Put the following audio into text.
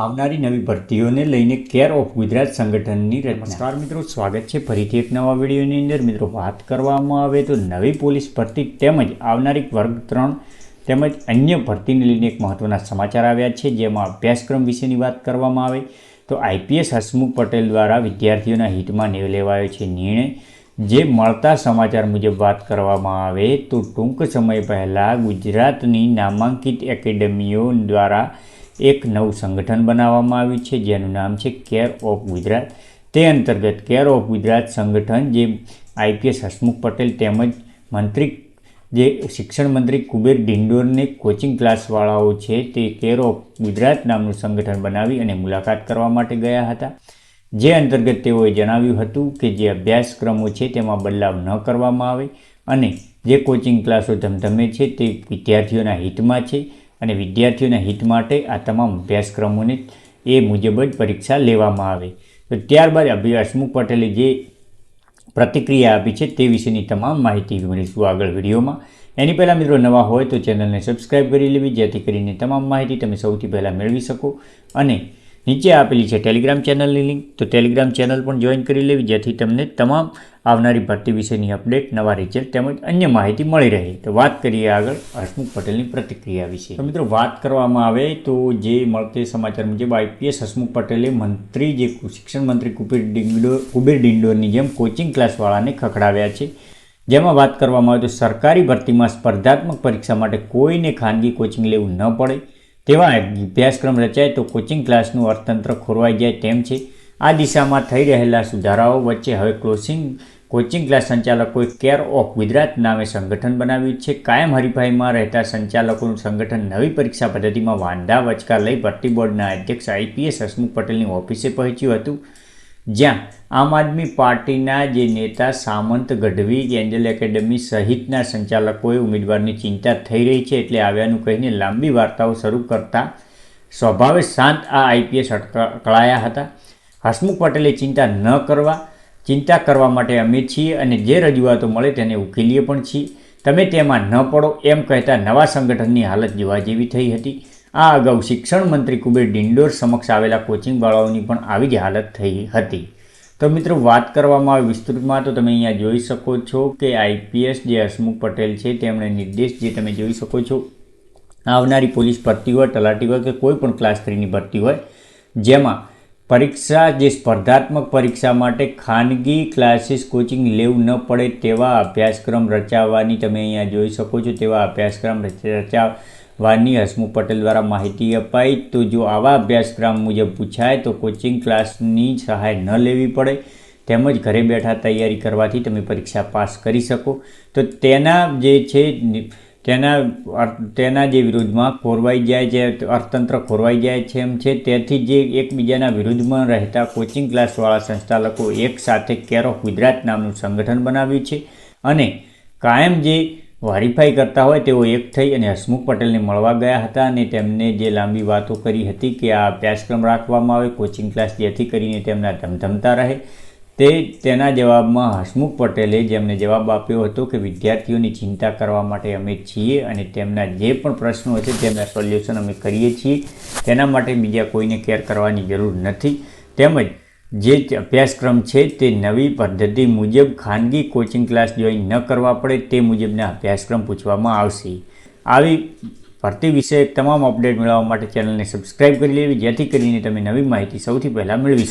આવનારી નવી ભરતીઓને લઈને કેર ઓફ ગુજરાત સંગઠનની નમસ્કાર મિત્રો, સ્વાગત છે ફરીથી એક નવા વિડીયોની અંદર. મિત્રો, વાત કરવામાં આવે તો નવી પોલીસ ભરતી તેમજ આવનારી વર્ગ ત્રણ તેમજ અન્ય ભરતીને લઈને એક મહત્ત્વના સમાચાર આવ્યા છે, જેમાં અભ્યાસક્રમ વિશેની વાત કરવામાં આવે તો આઈપીએસ હસમુખ પટેલ દ્વારા વિદ્યાર્થીઓના હિતમાં લેવાયો છે. નિર્ણય જે મળતા સમાચાર મુજબ વાત કરવામાં આવે તો ટૂંક સમય પહેલાં ગુજરાતની નામાંકિત એકેડમીઓ દ્વારા એક નવું સંગઠન બનાવવામાં આવ્યું છે, જેનું નામ છે કેર ઓફ ગુજરાત તે અંતર્ગત કેર ઓફ ગુજરાત સંગઠન, જે આઈપીએસ હસમુખ પટેલ તેમજ મંત્રી, જે શિક્ષણ મંત્રી કુબેર ડિંડોરને કોચિંગ ક્લાસવાળાઓ છે, તે કેર ઓફ ગુજરાત નામનું સંગઠન બનાવી અને મુલાકાત કરવા માટે ગયા હતા. જે અંતર્ગત તેઓએ જણાવ્યું હતું કે જે અભ્યાસક્રમો છે, તેમાં બદલાવ ન કરવામાં આવે અને જે કોચિંગ ક્લાસો ધમધમે છે, તે વિદ્યાર્થીઓના હિતમાં છે. અને વિદ્યાર્થીઓના હિત માટે આ તમામ અભ્યાસક્રમોને એ મુજબ જ પરીક્ષા લેવામાં આવે. તો ત્યારબાદ હસમુખ પટેલે જે પ્રતિક્રિયા આપી છે તે વિશેની તમામ માહિતી મળીશું આગળ વિડીયોમાં. એની પહેલાં મિત્રો નવા હોય તો ચેનલને સબસ્ક્રાઈબ કરી લેવી, જેથી કરીને તમામ માહિતી તમે સૌથી પહેલાં મેળવી શકો. અને નીચે આપેલી છે ટેલિગ્રામ ચેનલની લિંક તો ટેલિગ્રામ ચેનલ પણ જોઈન કરી લેવી, જેથી તમને તમામ આવનારી ભરતી વિશેની અપડેટ નવા રિઝલ્ટ તેમજ અન્ય માહિતી મળી રહે. તો વાત કરીએ આગળ હસમુખ પટેલની પ્રતિક્રિયા વિશે. તો મિત્રો, વાત કરવામાં આવે તો જે મળતી સમાચાર મુજબ આઈપીએસ હસમુખ પટેલે મંત્રી જે શિક્ષણ મંત્રી કુબેર ડિંડો, કુબેર ડિંડોરની જેમ કોચિંગ ક્લાસવાળાને ખખડાવ્યા છે. જેમાં વાત કરવામાં આવે તો સરકારી ભરતીમાં સ્પર્ધાત્મક પરીક્ષા માટે કોઈને ખાનગી કોચિંગ લેવું ન પડે. તેવા અભ્યાસક્રમ રચાય તો કોચિંગ ક્લાસનું અર્થતંત્ર ખોરવાઈ જાય તેમ છે. આ દિશામાં થઈ રહેલા સુધારાઓ વચ્ચે હવે ક્લોસિંગ કોચિંગ ક્લાસ સંચાલકોએ કેર ઓફ ગુજરાત નામે સંગઠન બનાવ્યું છે. કાયમ હરીફાઈમાં રહેતા સંચાલકોનું સંગઠન નવી પરીક્ષા પદ્ધતિમાં વાંધા વચકા લઈ ભરતી બોર્ડના અધ્યક્ષ આઈપીએસ હસમુખ પટેલની ઓફિસે પહોંચ્યું હતું. જ્યાં આમ આદમી પાર્ટીના જે નેતા સામંત ગઢવી એન્જલ એકેડમી સહિતના સંચાલકોએ ઉમેદવારની ચિંતા થઈ રહી છે એટલે આવ્યાનું કહીને લાંબી વાર્તાઓ શરૂ કરતા સ્વભાવે શાંત આ આઈપીએસ અટકળાયા હતા. હસમુખ પટેલે ચિંતા ન કરવા, ચિંતા કરવા માટે અમે છીએ અને જે રજૂઆતો મળે તેને ઉકેલીએ પણ છીએ. તમે તેમાં ન પડો એમ કહેતા નવા સંગઠનની હાલત જોવા જેવી થઈ હતી. આ અગાઉ શિક્ષણ મંત્રી કુબેર ડિંડોર સમક્ષ આવેલા કોચિંગ વાળાઓની પણ આવી જ હાલત થઈ હતી. તો મિત્રો, વાત કરવામાં આવે વિસ્તૃતમાં, તો તમે અહીંયા જોઈ શકો છો કે આઈપીએસ જે હસમુખ પટેલ છે, તેમણે નિર્દેશ જે તમે જોઈ શકો છો, આવનારી પોલીસ ભરતી હોય, તલાટી હોય કે કોઈ પણ ક્લાસ થ્રીની ભરતી હોય, જેમાં પરીક્ષા, જે સ્પર્ધાત્મક પરીક્ષા માટે ખાનગી ક્લાસીસ કોચિંગ લેવું ન પડે તેવા અભ્યાસક્રમ રચાવવાની તમે અહીંયા જોઈ શકો છો, તેવા અભ્યાસક્રમ રચાવવાની હસમુખ પટેલ દ્વારા માહિતી અપાઈ. તો જો આવા અભ્યાસક્રમ મુજબ પૂછાય તો કોચિંગ ક્લાસની સહાય ન લેવી પડે. તેમજ ઘરે બેઠા તૈયારી કરવાથી તમે પરીક્ષા પાસ કરી શકો. તો તેના જે છે, તેના તેના જે વિરુદ્ધમાં ખોરવાઈ જાય છે, અર્થતંત્ર ખોરવાઈ જાય છે એમ છે. તેથી જે એકબીજાના વિરુદ્ધમાં રહેતા કોચિંગ ક્લાસવાળા સંચાલકો એક સાથે કેર ગુજરાત નામનું સંગઠન બનાવ્યું છે. અને કાયમ જે વેરીફાઈ કરતા હોય તેઓ એક થઈ અને હસમુખ પટેલને મળવા ગયા હતા અને તેમને જે લાંબી વાતો કરી હતી કે આ અભ્યાસક્રમ રાખવામાં આવે કોચિંગ ક્લાસ જેથી કરીને તેમના ધમધમતા રહે, તે તેના જવાબમાં હસમુખ પટેલે જેમને જવાબ આપ્યો હતો કે વિદ્યાર્થીઓની ચિંતા કરવા માટે અમે છીએ અને તેમના જે પણ પ્રશ્નો છે તેમના સોલ્યુશન અમે કરીએ છીએ, તેના માટે બીજા કોઈને કેર કરવાની જરૂર નથી. તેમજ જે અભ્યાસક્રમ છે તે નવી પદ્ધતિ મુજબ ખાનગી કોચિંગ ક્લાસ જોઈન ન કરવા પડે તે મુજબના અભ્યાસક્રમ પૂછવામાં આવશે. આવી ભરતી વિષયક તમામ અપડેટ મેળવવા માટે ચેનલને સબસ્ક્રાઈબ કરી લેવી, જેથી કરીને તમે નવી માહિતી સૌથી પહેલાં મેળવી